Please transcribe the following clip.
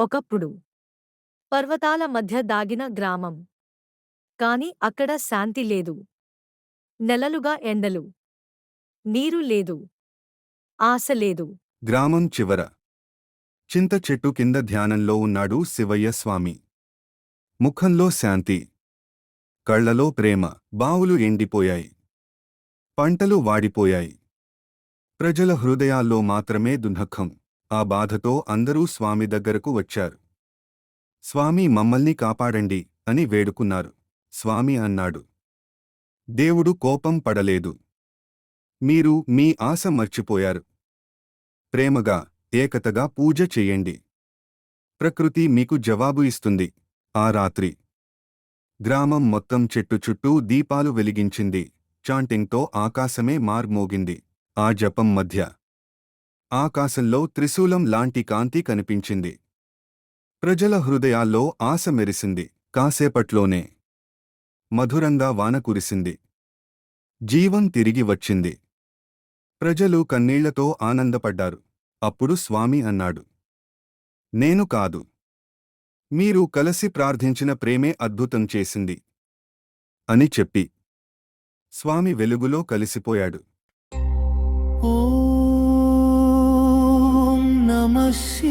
ఒకప్పుడు పర్వతాల మధ్య దాగిన గ్రామం. కాని అక్కడ శాంతి లేదు. నెలలుగా ఎండలు. నీరు లేదు. ఆశ లేదు. గ్రామం చివర. చింత చెట్టు కింద ధ్యానంలో ఉన్నాడు శివయ్య స్వామి. ముఖంలో శాంతి. కళ్ళలో ప్రేమ. బావులు ఎండిపోయాయి. పంటలు వాడిపోయాయి. ప్రజల హృదయాల్లో మాత్రమే దుఃఖం ఆ బాధతో అందరూ స్వామి దగ్గరకు వచ్చారు. స్వామి మమ్మల్ని కాపాడండి అని వేడుకున్నారు. స్వామి అన్నాడు. దేవుడు కోపం పడలేదు. మీరు మీ ఆశ మర్చిపోయారు. ప్రేమగా ఏకతగా పూజ చెయ్యండి ప్రకృతి మీకు జవాబు ఇస్తుంది. ఆ రాత్రి గ్రామం మొత్తం చెట్టు చుట్టూ దీపాలు వెలిగించింది. చాంటింగ్తో ఆకాశమే మార్మోగింది. ఆ జపం మధ్య ఆకాశంలో త్రిశూలం లాంటి కాంతి కనిపించింది. ప్రజల హృదయాల్లో ఆశ మెరిసింది. కాసేపట్లోనే మధురంగా వాన కురిసింది. జీవం తిరిగి వచ్చింది. ప్రజలు కన్నీళ్ళతో ఆనందపడ్డారు. అప్పుడు స్వామి అన్నాడు. నేను కాదు. మీరు కలసి ప్రార్థించిన ప్రేమే అద్భుతం చేసింది. అని చెప్పి స్వామి వెలుగులో కలిసిపోయాడు. ఓ see.